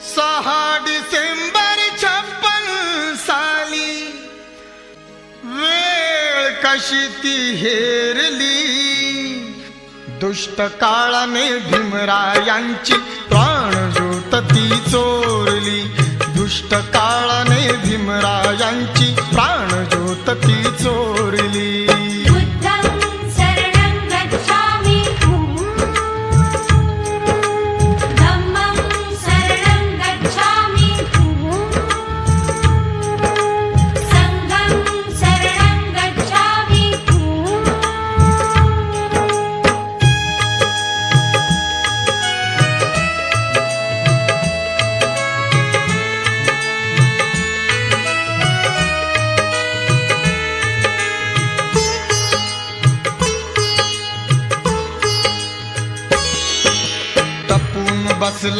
सहा डिसेंबर छप्पन साली. वेळ कशी ती हेरली. दुष्ट काळाने भीमरायांची प्राणज्योत ती चोरली. दुष्ट काळाने भीमरायांची प्राणज्योत ती चोरली. बसला